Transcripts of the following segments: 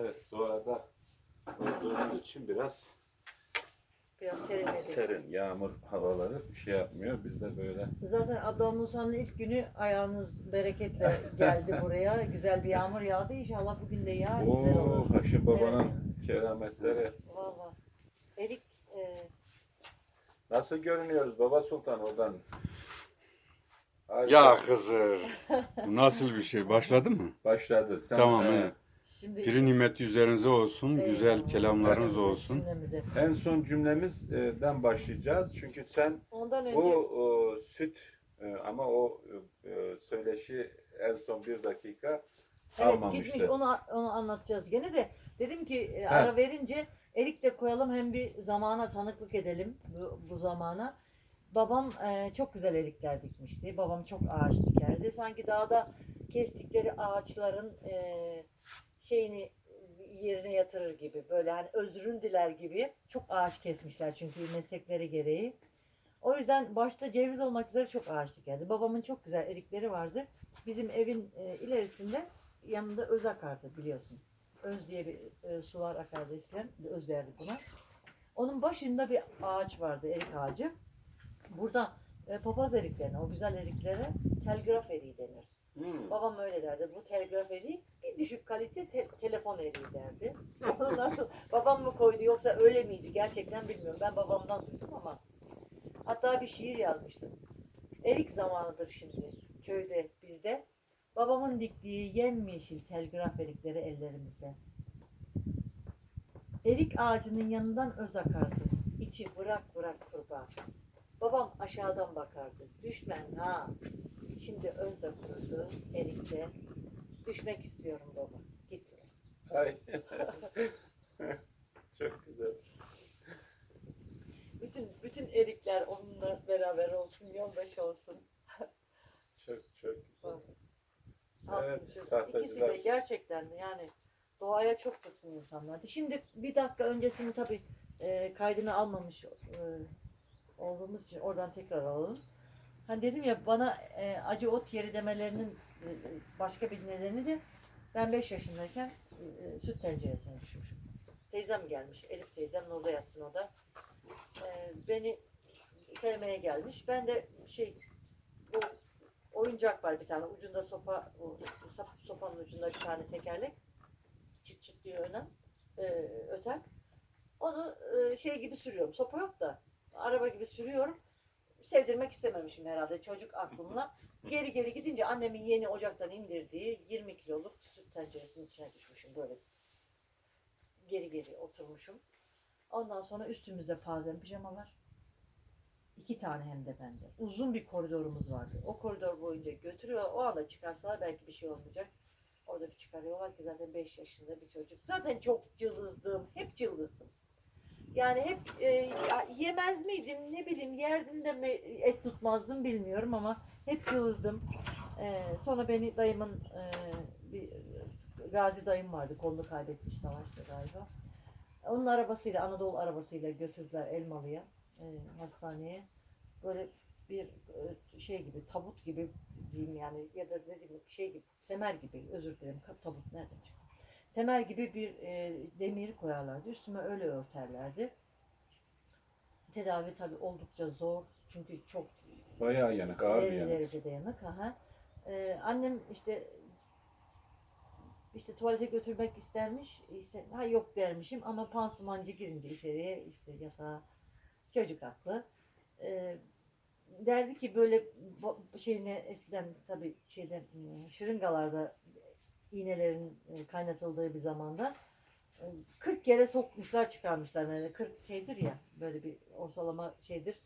Evet doğada olduğumuz için biraz Biraz serinledik. serin. Yağmur havaları bir şey yapmıyor. Biz de böyle Zaten Abdal Musa'nın ilk günü ayağınız bereketle geldi buraya. Güzel bir yağmur yağdı. İnşallah bugün de yağar. Güzel Oo olur. Haşim Baba'nın kerametleri. Valla. Erik e, Nasıl görünüyoruz Baba Sultan oradan? Harika. Ya Hızır. Bu nasıl bir şey? Başladı mı? Başladı. Sen, Tamam. e, evet. Şimdi Piri nimet üzerinize olsun. Güzel Eyvallah. kelamlarınız Cümlemize, olsun. cümlemize. En son cümlemizden başlayacağız. Çünkü sen Ondan önce bu o, süt e, ama o e, söyleşi en son bir dakika evet gitmiş onu onu anlatacağız gene de dedim ki e, Ha. ara verince erik de koyalım hem bir zamana tanıklık edelim bu, bu zamana. Babam e, çok güzel erikler dikmişti. Babam çok ağaç dikerdi. Sanki dağda kestikleri ağaçların e, şeyini yerine yatırır gibi böyle hani özrün diler gibi çok ağaç kesmişler çünkü meslekleri gereği. O yüzden başta ceviz olmak üzere çok ağaç dikerdi. Babamın çok güzel erikleri vardı. Bizim evin ilerisinde yanında öz akardı biliyorsun. Öz diye bir e, sular akardı eskiden. Öz derdik buna. Onun başında bir ağaç vardı, erik ağacı. Burada e, papaz eriklerine, o güzel eriklere telgraf eriği denir. Hmm. Babam öyle derdi. Bu telgraf eriği bir düşük kalite te- telefon eriği derdi. Onu nasıl babam mı koydu yoksa öyle miydi gerçekten bilmiyorum. Ben babamdan duydum ama. Hatta bir şiir yazmıştım. Erik zamanıdır şimdi köyde bizde. Babamın diktiği yemyeşil telgraf erikleri ellerimizde. Erik ağacının yanından öz akardı. İçi vırak vırak kurbağa. Babam aşağıdan bakardı. Düşmen ha. Şimdi öz de kurudu erikte. Düşmek istiyorum baba. Gitme. Ay. Çok güzel. Bütün bütün erikler onunla beraber olsun, yoldaş olsun. Çok çok güzel. Aslında Evet, ikisi de gerçekten yani doğaya çok tutkun insanlardı. Şimdi bir dakika öncesini tabii e, kaydını almamış e, olduğumuz için oradan tekrar alalım. Hani dedim ya bana e, acı ot yeri demelerinin e, başka bir nedeni de ben 5 yaşındayken e, süt tenceresine düşmüşüm. Teyzem gelmiş, Elif teyzem orada yatsın o da. E, beni sevmeye gelmiş. Ben de şey bu oyuncak var bir tane ucunda sopa o sopanın ucunda bir tane tekerlek çıt çıt diyor önen e, öten onu e, şey gibi sürüyorum sopa yok da araba gibi sürüyorum sevdirmek istememişim herhalde çocuk aklımla geri geri gidince annemin yeni ocaktan indirdiği 20 kiloluk süt tenceresinin içine düşmüşüm böyle geri geri oturmuşum ondan sonra üstümüzde pazen pijamalar İki tane hem de bende. Uzun bir koridorumuz vardı. O koridor boyunca götürüyor. O anda çıkarsalar belki bir şey olmayacak. Orada bir çıkarıyorlar ki zaten 5 yaşında bir çocuk. Zaten çok cılızdım. Hep cılızdım. Yani hep e, yemez miydim ne bileyim yerdim de mi et tutmazdım bilmiyorum ama hep cılızdım. E, sonra beni dayımın e, bir gazi dayım vardı. Kolunu kaybetmiş savaşta galiba. Onun arabasıyla Anadolu arabasıyla götürdüler Elmalı'ya e, hastaneye böyle bir e, şey gibi tabut gibi diyeyim yani ya da ne diyeyim şey gibi semer gibi özür dilerim tabut nereden çıktı? Semer gibi bir e, demir koyarlardı üstüme öyle örterlerdi. Tedavi tabi oldukça zor çünkü çok Bayağı yanık, ağır bir yanık. derecede yanık. Aha. Ee, annem işte işte tuvalete götürmek istermiş. işte ha yok dermişim ama pansumancı girince içeriye işte yatağa çocuk haklı. Ee, derdi ki böyle şeyine eskiden tabii şeyde e, şırıngalarda iğnelerin e, kaynatıldığı bir zamanda e, 40 kere sokmuşlar çıkarmışlar böyle 40 şeydir ya böyle bir ortalama şeydir.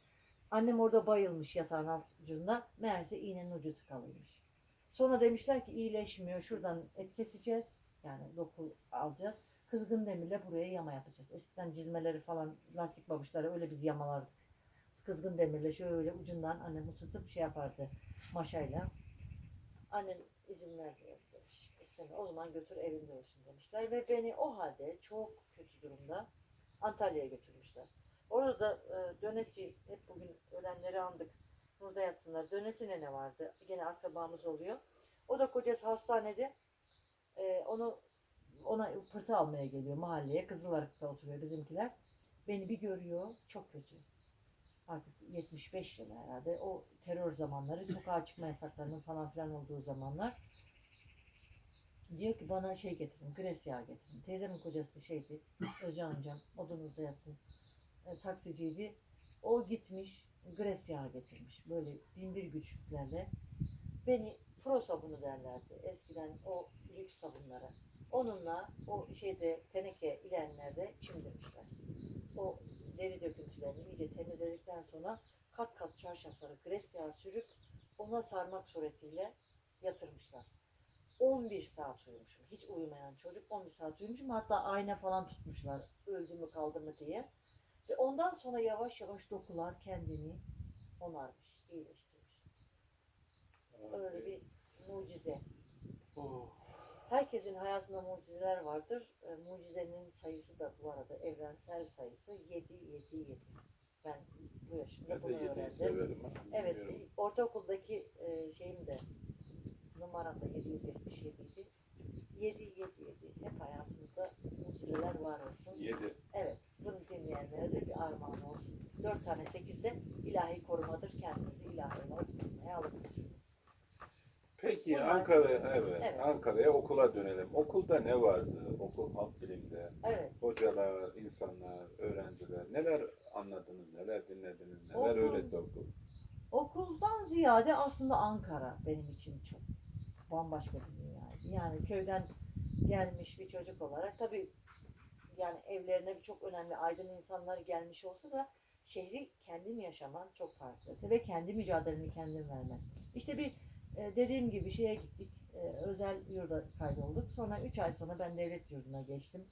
Annem orada bayılmış yatağın alt ucunda. Meğerse iğnenin ucu tıkalıymış. Sonra demişler ki iyileşmiyor. Şuradan et keseceğiz. Yani doku alacağız. Kızgın demirle buraya yama yapacağız. Eskiden çizmeleri falan lastik babuşları öyle biz yamalardık. Kızgın demirle şöyle ucundan annem ısıtıp şey yapardı maşayla. Annem izin vermiyor İstemiyor. O zaman götür evinde olsun demişler. Ve beni o halde çok kötü durumda Antalya'ya götürmüşler. Orada da e, dönesi, hep bugün ölenleri andık. Burada yatsınlar. Dönesine ne vardı? Gene akrabamız oluyor. O da kocası hastanede. E, onu ona pırtı almaya geliyor mahalleye. Kızılarık'ta oturuyor bizimkiler. Beni bir görüyor. Çok kötü. Artık 75 yıl herhalde. O terör zamanları sokağa çıkma yasaklarının falan filan olduğu zamanlar. Diyor ki bana şey getirin, gres yağı getirin. Teyzemin kocası şeydi, Özcan amcam, odunuzda yatsın. E, taksiciydi. O gitmiş, gres yağı getirmiş. Böyle bin bir güçlüklerle. Beni pro sabunu derlerdi. Eskiden o lüks sabunlara. Onunla o şeyde teneke ilenlerde çimdirmişler. O deri döküntülerini iyice temizledikten sonra kat kat çarşafları gres yağı sürüp ona sarmak suretiyle yatırmışlar. 11 saat uyumuşum. Hiç uyumayan çocuk 11 saat uyumuşum. Hatta ayna falan tutmuşlar. Öldü mü kaldı mı diye. Ve ondan sonra yavaş yavaş dokular kendini onarmış, iyileştirmiş. Öyle bir mucize. Oh. Herkesin hayatında mucizeler vardır. E, mucizenin sayısı da bu arada evrensel sayısı 7 7 7. Ben bu yaşımda Ben bunu öğrendim. severim. Evet, ortaokuldaki e, şeyim de numaram da 777 idi. 7 7 7. Hep hayatımızda mucizeler var olsun. Yedi. Evet, bunu dinleyenlere de bir armağan olsun. 4 tane 8 de ilahi korumadır. Kendinizi ilahi olarak korumaya alabilirsiniz. Peki Bunlar- Ankara, evet, Evet. Ankara'ya okula dönelim. Okulda ne vardı? Okul halk bilimde. Evet, Hocalar, insanlar, öğrenciler neler anladınız, neler dinlediniz, neler Okul- öğretti okul? okuldan ziyade aslında Ankara benim için çok bambaşka bir dünyaydı. Yani köyden gelmiş bir çocuk olarak tabii yani evlerine çok önemli aydın insanlar gelmiş olsa da şehri kendin yaşaman çok farklı. Ve kendi mücadeleni kendin vermen. İşte bir e, dediğim gibi şeye gittik. e, özel yurda kaydolduk. Sonra 3 ay sonra ben devlet yurduna geçtim.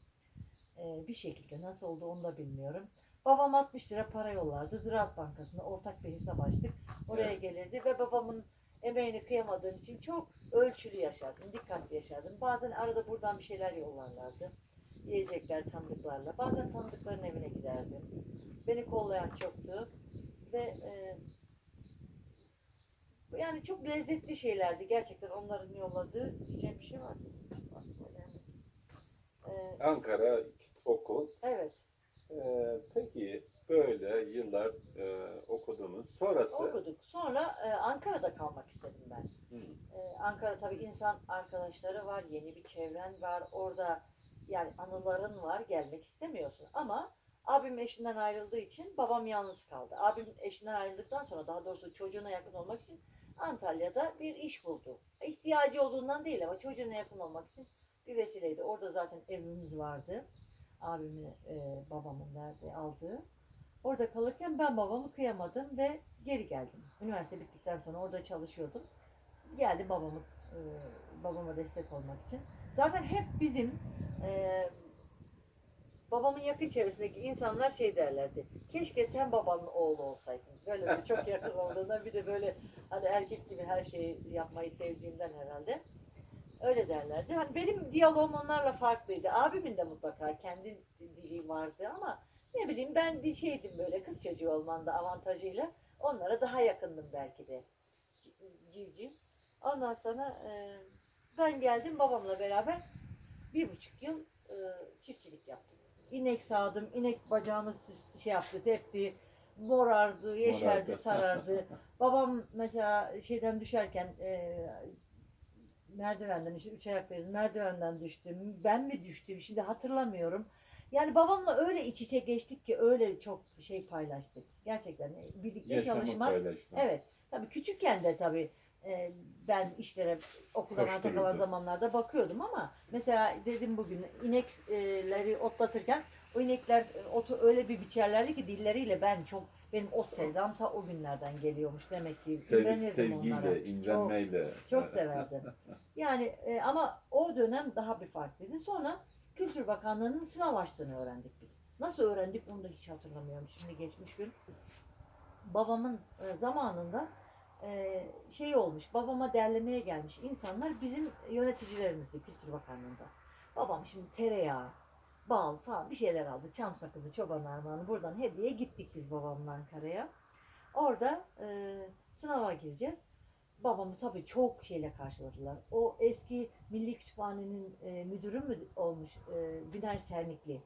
E, bir şekilde nasıl oldu onu da bilmiyorum. Babam 60 lira para yollardı. Ziraat Bankası'nda ortak bir hesap açtık. Oraya Evet. gelirdi ve babamın emeğini kıyamadığım için çok ölçülü yaşardım, dikkatli yaşardım. Bazen arada buradan bir şeyler yollarlardı. Yiyecekler tanıdıklarla. Bazen tanıdıkların evine giderdim. Beni kollayan çoktu. Ve e, yani çok lezzetli şeylerdi. Gerçekten onların yolladığı diyeceğim bir şey var. mı? Yani, e, Ankara okul. evet. Ee, peki böyle yıllar e, okudunuz. Sonrası Okuduk. Sonra e, Ankara'da kalmak istedim ben. Hı. Ee, Ankara tabii insan arkadaşları var, yeni bir çevren var. Orada yani anıların var, gelmek istemiyorsun. Ama abim eşinden ayrıldığı için babam yalnız kaldı. Abim eşinden ayrıldıktan sonra daha doğrusu çocuğuna yakın olmak için Antalya'da bir iş buldu. İhtiyacı olduğundan değil ama çocuğuna yakın olmak için bir vesileydi. Orada zaten evimiz vardı. Abimin, e, babamın verdiği, aldığı. Orada kalırken ben babamı kıyamadım ve geri geldim. Üniversite bittikten sonra orada çalışıyordum geldi babamı e, babama destek olmak için. Zaten hep bizim e, babamın yakın çevresindeki insanlar şey derlerdi. Keşke sen babanın oğlu olsaydın. Böyle bir çok yakın olduğundan bir de böyle hani erkek gibi her şeyi yapmayı sevdiğimden herhalde. Öyle derlerdi. Hani benim diyalogum onlarla farklıydı. Abimin de mutlaka kendi dili vardı ama ne bileyim ben bir şeydim böyle kız çocuğu olmanda avantajıyla. Onlara daha yakındım belki de. Civciv. Ondan sonra e, ben geldim babamla beraber bir buçuk yıl e, çiftçilik yaptım. İnek sağdım, inek bacağını sis- şey yaptı, tepti, morardı, yeşerdi, Morardı. sarardı. Babam mesela şeyden düşerken e, merdivenden işte üç ayaklıyız merdivenden düştüm. Ben mi düştüm şimdi hatırlamıyorum. Yani babamla öyle iç içe geçtik ki öyle çok şey paylaştık. Gerçekten birlikte yaşamı çalışmak paylaştım. Evet. Tabii küçükken de tabii e, ben işlere okuldan Koştururdu. zamanlarda bakıyordum ama mesela dedim bugün inekleri otlatırken o inekler e, otu öyle bir biçerlerdi ki dilleriyle ben çok benim ot sevdam ta o günlerden geliyormuş demek ki. Sev, imrenirdim onlara. sevgiyle, imrenmeyle. Çok severdim. Yani e, ama o dönem daha bir farklıydı. Sonra Kültür Bakanlığı'nın sınav açtığını öğrendik biz. Nasıl öğrendik onu da hiç hatırlamıyorum. Şimdi geçmiş gün. Babamın e, zamanında şey olmuş. Babama derlemeye gelmiş insanlar bizim yöneticilerimizdi Kültür Bakanlığı'nda. Babam şimdi tereyağı, bal falan bir şeyler aldı. Çam sakızı, çoban armağanı buradan hediye gittik biz babamla Ankara'ya. Orada e, sınava gireceğiz. Babamı tabii çok şeyle karşıladılar. O eski Milli Kütüphane'nin e, müdürü mü olmuş e, Biner Sermikli.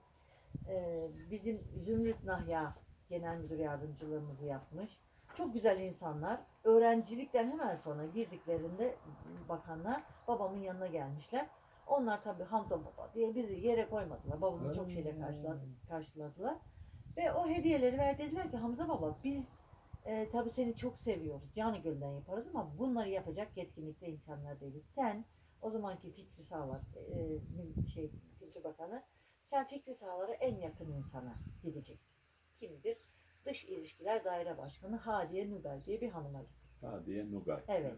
E, bizim Zümrüt Nahya genel müdür yardımcılığımızı yapmış. Çok güzel insanlar. Öğrencilikten hemen sonra girdiklerinde bakanlar babamın yanına gelmişler. Onlar tabii Hamza Baba diye bizi yere koymadılar. Babamı çok şeyle karşıladı, karşıladılar. Ve o hediyeleri ver dediler ki Hamza Baba biz e, tabii seni çok seviyoruz. Canı gönülden yaparız ama bunları yapacak yetkinlikte insanlar değiliz. Sen o zamanki Fikri Sağlar e, şey Kültür Bakanı sen Fikri Sağlar'a en yakın insana gideceksin. Kimdir? Dış İlişkiler Daire Başkanı Hadiye Nubel diye bir hanıma gittik. Hadiye Nugay. Evet.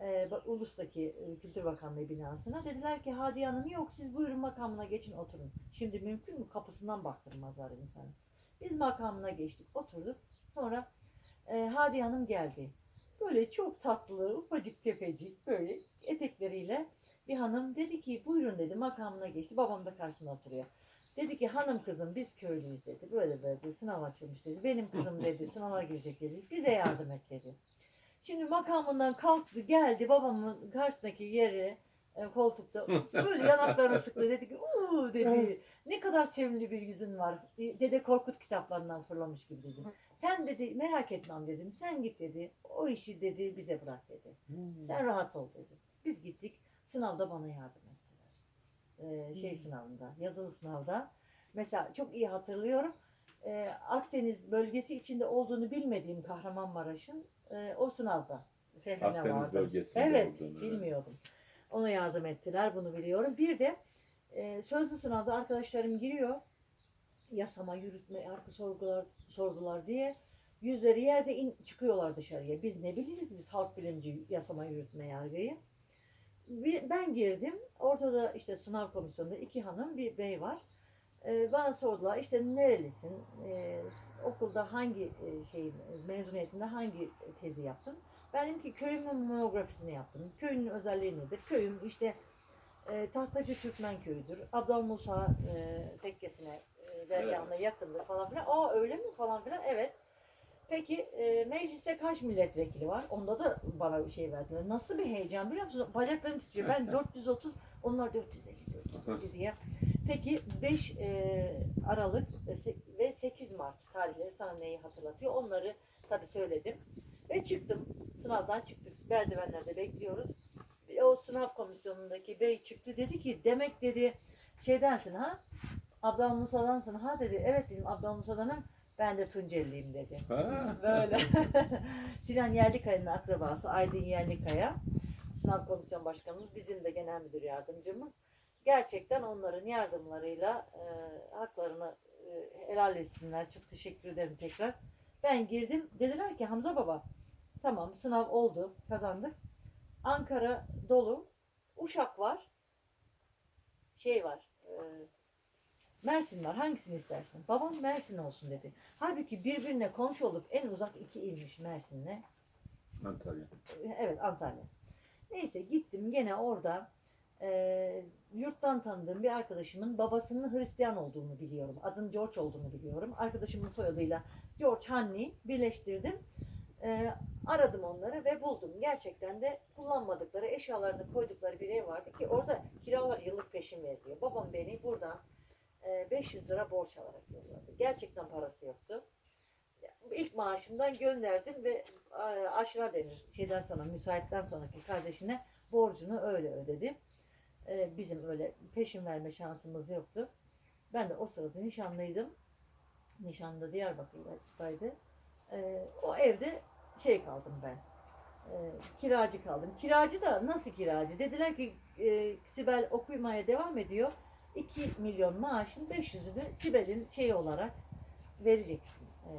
Ee, Ulus'taki e, Kültür Bakanlığı binasına. Dediler ki Hadiye Hanım yok siz buyurun makamına geçin oturun. Şimdi mümkün mü? Kapısından baktırmazlar insanı. Biz makamına geçtik oturduk. Sonra e, Hadiye Hanım geldi. Böyle çok tatlı, ufacık tefecik böyle etekleriyle bir hanım dedi ki buyurun dedi makamına geçti. Babam da karşısında oturuyor. Dedi ki hanım kızım biz köylüyüz dedi. Böyle böyle dedi, sınav açılmış dedi. Benim kızım dedi sınava girecek dedi. Bize yardım et dedi. Şimdi makamından kalktı geldi babamın karşısındaki yeri e, koltukta böyle yanaklarını sıktı dedi ki uuu dedi ne kadar sevimli bir yüzün var E, Dede Korkut kitaplarından fırlamış gibi dedi. Sen dedi merak etmem dedim sen git dedi o işi dedi bize bırak dedi. Sen rahat ol dedi. Biz gittik sınavda bana yardım ettiler. Ee, şey Hmm. sınavında yazılı sınavda. Mesela çok iyi hatırlıyorum. Ee, Akdeniz bölgesi içinde olduğunu bilmediğim Kahramanmaraş'ın e, o sınavda. Akdeniz vardım. bölgesinde Evet, olduğunu. bilmiyordum. Ona yardım ettiler, bunu biliyorum. Bir de e, sözlü sınavda arkadaşlarım giriyor. Yasama, yürütme, arka sorgular sordular diye yüzleri yerde in, çıkıyorlar dışarıya. Biz ne biliriz biz halk bilimci yasama, yürütme, yargıyı. Bir- Ben girdim. Ortada işte sınav komisyonunda iki hanım, bir bey var. E, bana sordular işte nerelisin? E, okulda hangi e, şeyin mezuniyetinde hangi tezi yaptın? Ben dedim ki köyümün monografisini yaptım. Köyün özelliği nedir? Köyüm işte e, Tahtacı Türkmen köyüdür. Abdal Musa e, tekkesine e, dergahına yakındır falan filan. Aa öyle mi falan filan? Evet. Peki e, mecliste kaç milletvekili var? Onda da bana bir şey verdiler. Nasıl bir heyecan biliyor musun? Bacaklarım titriyor. Ben 430, onlar 450, 450 diye. Peki 5 Aralık e, se- ve 8 Mart tarihleri sana neyi hatırlatıyor? Onları tabii söyledim. Ve çıktım. Sınavdan çıktık. Merdivenlerde bekliyoruz. O sınav komisyonundaki bey çıktı. Dedi ki demek dedi şeydensin ha? Abdal Musa'dansın ha dedi. Evet dedim Abdal Musa'danım. Ben de Tunceliliyim dedi. Ha? Böyle. Sinan Yerlikaya'nın akrabası Aydın Yerlikaya. Sınav komisyon başkanımız. Bizim de genel müdür yardımcımız. Gerçekten onların yardımlarıyla e, haklarını e, helal etsinler. Çok teşekkür ederim tekrar. Ben girdim. Dediler ki Hamza Baba tamam sınav oldu. Kazandık. Ankara dolu. Uşak var. Şey var. e, Mersin var. Hangisini istersin? Babam Mersin olsun dedi. Halbuki birbirine komşu olup en uzak iki ilmiş Mersin'le. Antalya. Evet Antalya. Neyse gittim gene orada e, yurttan tanıdığım bir arkadaşımın babasının Hristiyan olduğunu biliyorum. Adının George olduğunu biliyorum. Arkadaşımın soyadıyla George Hanley birleştirdim. E, aradım onları ve buldum. Gerçekten de kullanmadıkları eşyalarını koydukları bir ev vardı ki orada kiralar yıllık peşin veriliyor. Babam beni buradan e, 500 lira borç alarak yolladı. Gerçekten parası yoktu. İlk maaşımdan gönderdim ve e, aşra denir. Şeyden sonra, müsaitten sonraki kardeşine borcunu öyle ödedi. E, bizim öyle peşin verme şansımız yoktu. Ben de o sırada nişanlıydım. Nişanlı Diyarbakır'daydı. E, o evde şey kaldım ben. E, kiracı kaldım. Kiracı da nasıl kiracı? Dediler ki e, Sibel okumaya devam ediyor. 2 milyon maaşın 500'ünü Sibel'in şeyi olarak vereceksin. E,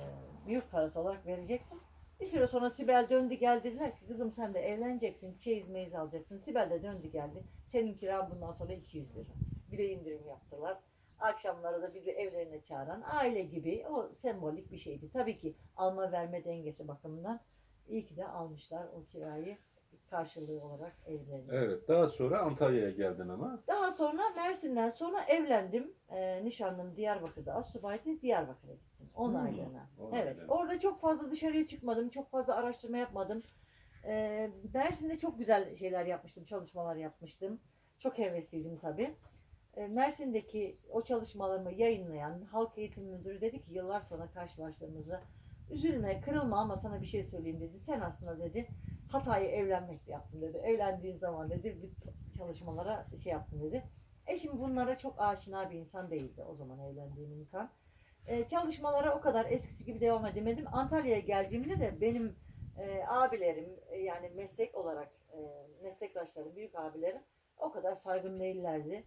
yurt parası olarak vereceksin. Bir süre sonra Sibel döndü geldi dediler ki kızım sen de evleneceksin, çeyiz meyiz alacaksın. Sibel de döndü geldi. Senin kiran bundan sonra 200 lira. Bir de indirim yaptılar. Akşamları da bizi evlerine çağıran aile gibi o sembolik bir şeydi. Tabii ki alma verme dengesi bakımından iyi ki de almışlar o kirayı karşılığı olarak evlerine. Evet. Daha sonra Antalya'ya geldin ama. Daha sonra Mersin'den sonra evlendim. Ee, nişanlım Diyarbakır'da Asubay'dı. Diyarbakır'a gittim. 10 Hmm, aylığına. Evet. aylığına. Orada çok fazla dışarıya çıkmadım. Çok fazla araştırma yapmadım. E, Mersin'de çok güzel şeyler yapmıştım, çalışmalar yapmıştım. Çok hevesliydim tabii. E, Mersin'deki o çalışmalarımı yayınlayan halk eğitim müdürü dedi ki yıllar sonra karşılaştığımızda üzülme, kırılma ama sana bir şey söyleyeyim dedi. Sen aslında dedi hatayı evlenmekle yaptın dedi. Evlendiğin zaman dedi bu çalışmalara şey yaptın dedi. Eşim bunlara çok aşina bir insan değildi o zaman evlendiğim insan. E, çalışmalara o kadar eskisi gibi devam edemedim. Antalya'ya geldiğimde de benim e, abilerim e, yani meslek olarak e, meslektaşlarım, büyük abilerim o kadar saygın değillerdi.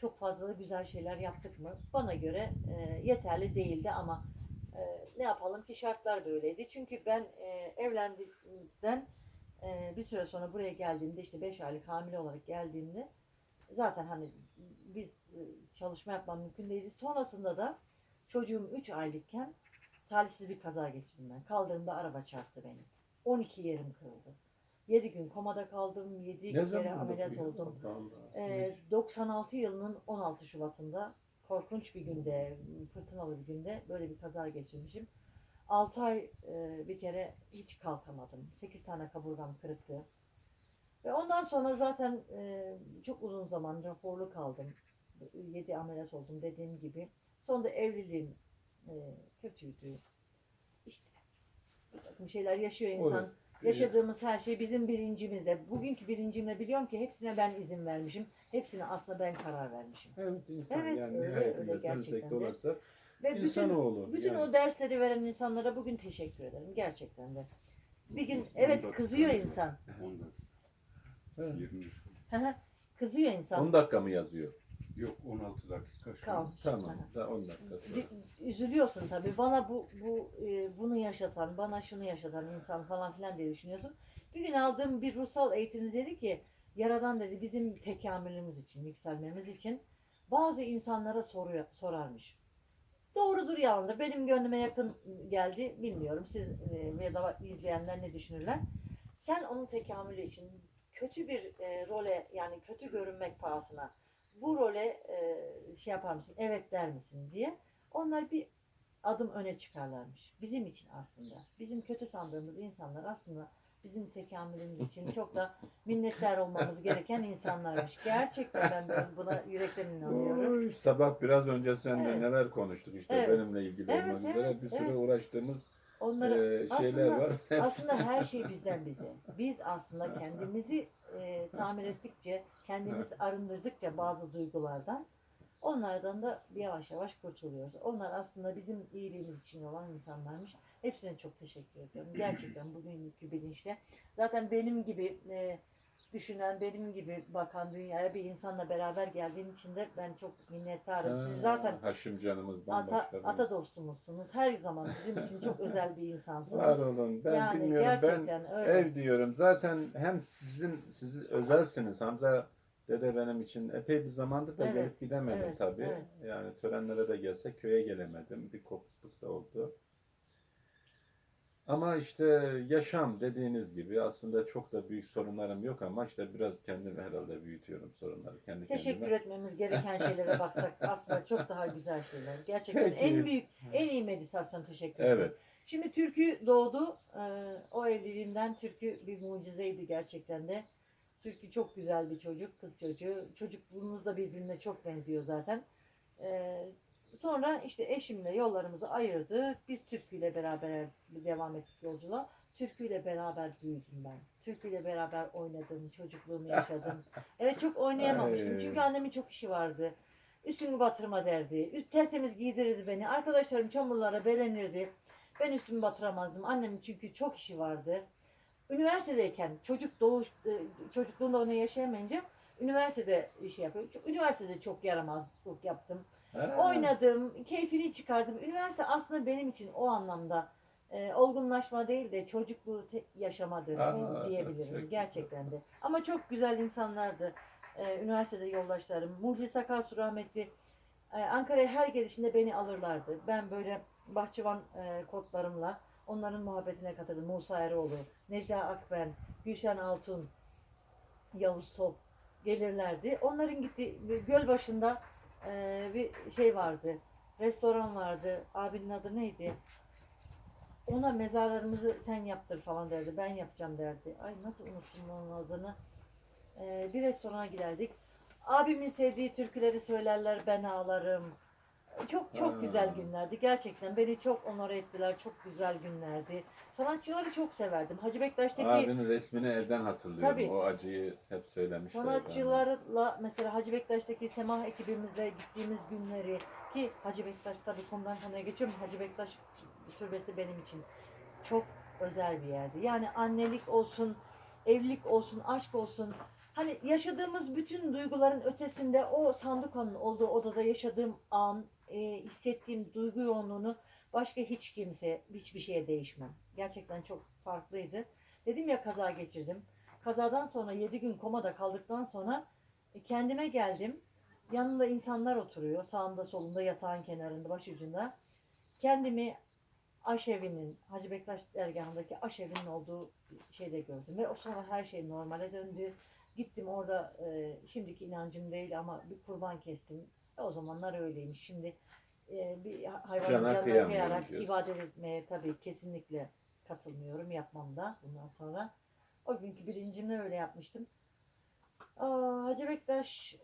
Çok fazla güzel şeyler yaptık mı? Bana göre e, yeterli değildi ama e, ne yapalım ki şartlar böyleydi. Çünkü ben e, evlendikten e, bir süre sonra buraya geldiğimde işte 5 aylık hamile olarak geldiğimde zaten hani biz e, çalışma yapmam mümkün değildi. Sonrasında da çocuğum 3 aylıkken talihsiz bir kaza geçirdim ben. Kaldırımda araba çarptı beni. 12 yerim kırıldı. 7 gün komada kaldım. 7 Ne kere ameliyat oldum. Allah. Ee, 96 yılının 16 Şubat'ında korkunç bir günde, fırtınalı bir günde böyle bir kaza geçirmişim. 6 ay e, bir kere hiç kalkamadım. 8 tane kaburgam kırıktı. Ve ondan sonra zaten e, çok uzun zaman raporlu kaldım. 7 ameliyat oldum dediğim gibi. Sonunda evliliğim e, kötüydü. İşte bir takım şeyler yaşıyor insan. Evet. Yaşadığımız her şey bizim bilincimizde. Bugünkü bilincimle biliyorum ki hepsine ben izin vermişim. Hepsine aslında ben karar vermişim. Evet insan Evet, yani öyle, nihayetinde öyle gerçekten dönsek de. dolarsa Ve bütün, insanoğlu. bütün yani. o dersleri veren insanlara bugün teşekkür ederim. Gerçekten de. Bir gün evet kızıyor insan. 10 dakika. Evet. 20. Hı hı, kızıyor insan. 10 dakika mı yazıyor? Yok 16 dakika şu an. Kalmış. Tamam. Daha 10 dakika sonra. Üzülüyorsun tabii. Bana bu bu e, bunu yaşatan, bana şunu yaşatan insan falan filan diye düşünüyorsun. Bir gün aldığım bir ruhsal eğitimde dedi ki Yaradan dedi bizim tekamülümüz için, yükselmemiz için bazı insanlara soruyor, sorarmış. Doğrudur yalandır. Benim gönlüme yakın geldi. Bilmiyorum siz e, ya da izleyenler ne düşünürler. Sen onun tekamülü için kötü bir e, role yani kötü görünmek pahasına bu role e, şey yapar mısın? Evet der misin diye. Onlar bir adım öne çıkarlarmış. Bizim için aslında. Bizim kötü sandığımız insanlar aslında bizim tekamülümüz için çok da minnettar olmamız gereken insanlarmış. Gerçekten ben buna yürekten inanıyorum. Oy, sabah biraz önce seninle Evet. neler konuştuk işte Evet. benimle ilgili Evet, olmak evet, üzere bir sürü evet. uğraştığımız Onları e, şeyler aslında- var. Aslında her şey bizden bize. Biz aslında kendimizi e, tamir ettikçe, kendimizi arındırdıkça bazı duygulardan onlardan da yavaş yavaş kurtuluyoruz. Onlar aslında bizim iyiliğimiz için olan insanlarmış. Hepsine çok teşekkür ediyorum. Gerçekten bugünkü bilinçle. Zaten benim gibi e, düşünen, benim gibi bakan dünyaya bir insanla beraber geldiğim için de ben çok minnettarım. Siz zaten Ha, Haşim canımız ata, ata dostumuzsunuz. Her zaman bizim için çok özel bir insansınız. Var olun. Ben yani bilmiyorum. Ben öyle. ev diyorum. Zaten hem sizin siz özelsiniz. Hamza dede benim için epey bir zamandır da Evet, gelip gidemedim evet, tabii. evet. Yani törenlere de gelse köye gelemedim. Bir kopukluk da oldu. Ama işte yaşam dediğiniz gibi aslında çok da büyük sorunlarım yok ama işte biraz kendimi herhalde büyütüyorum sorunları kendi Teşekkür kendime. etmemiz gereken şeylere baksak aslında çok daha güzel şeyler. Gerçekten Peki. en büyük, en iyi meditasyon teşekkür ederim. Evet. Şimdi Türkü doğdu. Ee, o evliliğimden Türkü bir mucizeydi gerçekten de. Türkü çok güzel bir çocuk, kız çocuğu. Çocukluğumuz da birbirine çok benziyor zaten. Ee, sonra işte eşimle yollarımızı ayırdık. Biz Türkü ile beraber devam ettik yolculuğa. Türkü ile beraber büyüdüm ben. Türkü ile beraber oynadım, çocukluğumu yaşadım. Evet çok oynayamamıştım Ay. çünkü annemin çok işi vardı. Üstümü batırma derdi. Üst tertemiz giydirirdi beni. Arkadaşlarım çamurlara belenirdi. Ben üstümü batıramazdım. Annemin çünkü çok işi vardı. Üniversitedeyken çocuk doğuş e, çocukluğunda onu yaşayamayınca üniversitede şey yapıyor. Çok- Üniversitede çok yaramazlık yaptım. Ha. Oynadım, keyfini çıkardım. Üniversite aslında benim için o anlamda e, olgunlaşma değil de çocukluğu te- yaşama dönemi Aa, diyebilirim çok gerçekten de. Ama çok güzel insanlardı. E, üniversitede yoldaşlarım. Muhlis Akarsu rahmetli e, Ankara'ya her gelişinde beni alırlardı. Ben böyle bahçıvan e, kodlarımla onların muhabbetine katıldım. Musa Eroğlu, Necla Akben, Gülşen Altun, Yavuz Top gelirlerdi. Onların gittiği göl başında e, bir şey vardı. Restoran vardı. Abinin adı neydi? ona mezarlarımızı sen yaptır falan derdi. Ben yapacağım derdi. Ay nasıl unuttum onun adını. Ee, bir restorana giderdik. Abimin sevdiği türküleri söylerler ben ağlarım. Çok çok Ha. güzel günlerdi. Gerçekten beni çok onore ettiler. Çok güzel günlerdi. Sanatçıları çok severdim. Hacı Bektaş'taki Abinin resmini evden hatırlıyorum. Tabii. O acıyı hep söylemişler. Sanatçılarla mesela Hacı Bektaş'taki Semah ekibimizle gittiğimiz günleri ki Hacı Bektaş tabii konudan konuya geçiyorum. Hacı Bektaş türbesi benim için çok özel bir yerdi. Yani annelik olsun, evlilik olsun, aşk olsun. Hani yaşadığımız bütün duyguların ötesinde o sandukanın olduğu odada yaşadığım an, e, hissettiğim duygu yoğunluğunu başka hiç kimse, hiçbir şeye değişmem. Gerçekten çok farklıydı. Dedim ya kaza geçirdim. Kazadan sonra 7 gün komada kaldıktan sonra e, kendime geldim. Yanımda insanlar oturuyor. Sağımda solumda yatağın kenarında başucunda. Kendimi aşevinin, Hacı Bektaş dergahındaki aşevinin olduğu şeyde gördüm. Ve o sonra her şey normale döndü. Gittim orada e, şimdiki inancım değil ama bir kurban kestim. O zamanlar öyleymiş. Şimdi e, bir hayvanın Cana canına kıyarak diyorsun. ibadet etmeye tabii kesinlikle katılmıyorum. Yapmam da bundan sonra. O günkü bilincimle öyle yapmıştım. Aa, Hacı Bektaş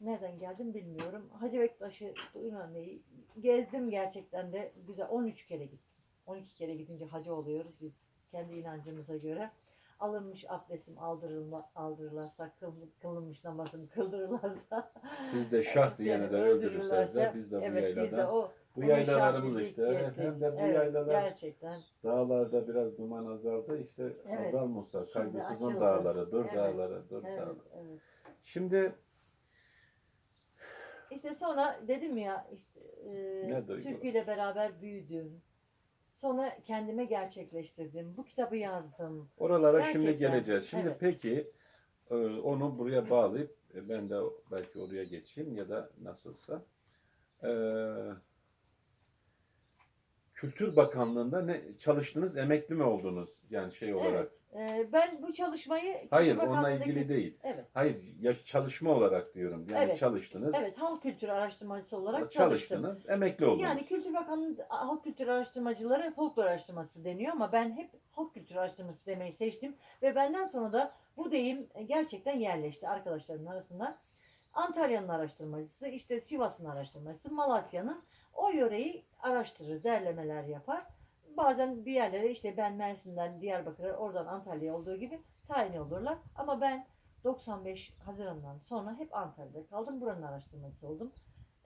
nereden geldim bilmiyorum. Hacı Bektaş'ı Ünlü'yi gezdim gerçekten de güzel. 13 kere gittim. 12 kere gidince hacı oluyoruz biz kendi inancımıza göre. Alınmış abdestim aldırılma, aldırırlarsa, kıl, kılınmış namazım kıldırırlarsa. Siz de şah beni öldürürlerse biz de bu evet, biz de o Bu yaylalarımız işte. Evet, hem de bu Evet, yaylalar Gerçekten. dağlarda biraz duman azaldı. İşte Evet. Adal Musa, Şimdi Kaygısızın dağları, dur Evet. dağları, dur Evet, dağları. evet. Şimdi İşte sonra dedim ya işte e, türküyle beraber büyüdüm. Sonra kendime gerçekleştirdim. Bu kitabı yazdım. oralara şimdi Gerçekten, geleceğiz. Şimdi evet. peki e, onu buraya bağlayıp e, ben de belki oraya geçeyim ya da nasılsa. E, Kültür Bakanlığı'nda ne çalıştınız? Emekli mi oldunuz? Yani şey olarak. Evet. E, ben bu çalışmayı Kültür Hayır, onunla Bakanlığı'ndaki- ilgili değil. Evet. Hayır, ya çalışma olarak diyorum. Yani Evet. çalıştınız. Evet, halk kültürü araştırmacısı olarak çalıştım. çalıştınız, emekli oldunuz. Yani Kültür Bakanlığı halk kültürü araştırmacıları folklor araştırması deniyor ama ben hep halk kültürü araştırması demeyi seçtim ve benden sonra da bu deyim gerçekten yerleşti arkadaşlarımın arasında. Antalya'nın araştırmacısı, işte Sivas'ın araştırmacısı, Malatya'nın o yöreyi araştırır, derlemeler yapar. Bazen bir yerlere işte ben Mersin'den Diyarbakır'a, oradan Antalya'ya olduğu gibi tayin olurlar. Ama ben 95 Haziran'dan sonra hep Antalya'da kaldım. Buranın araştırmacısı oldum.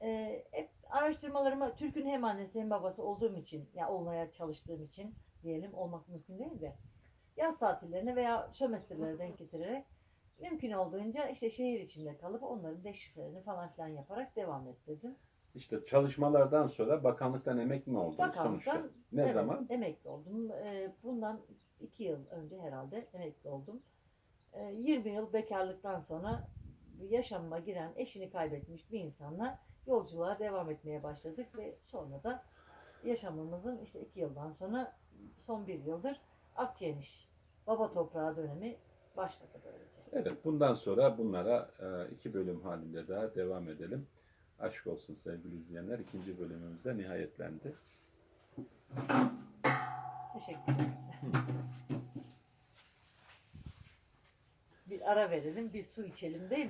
Ee, hep araştırmalarıma Türk'ün hem annesi hem babası olduğum için, ya olmaya çalıştığım için diyelim olmak mümkün değil de yaz tatillerine veya sömestrlere denk getirerek mümkün olduğunca işte şehir içinde kalıp onların deşifrelerini falan filan yaparak devam ettirdim. İşte çalışmalardan sonra bakanlıktan emekli mi oldunuz Bakanlıktan sonuçta? Ne evet, zaman? Emekli oldum. Ee, bundan iki yıl önce herhalde emekli oldum. Ee, 20 yıl bekarlıktan sonra yaşamıma giren eşini kaybetmiş bir insanla yolculuğa devam etmeye başladık ve sonra da yaşamımızın işte iki yıldan sonra son bir yıldır Akçeniş baba toprağı dönemi başladı böylece. Evet, bundan sonra bunlara e, iki bölüm halinde daha devam edelim. Aşk olsun sevgili izleyenler. ikinci bölümümüzde nihayetlendi. Teşekkür ederim. bir ara verelim, bir su içelim değil mi?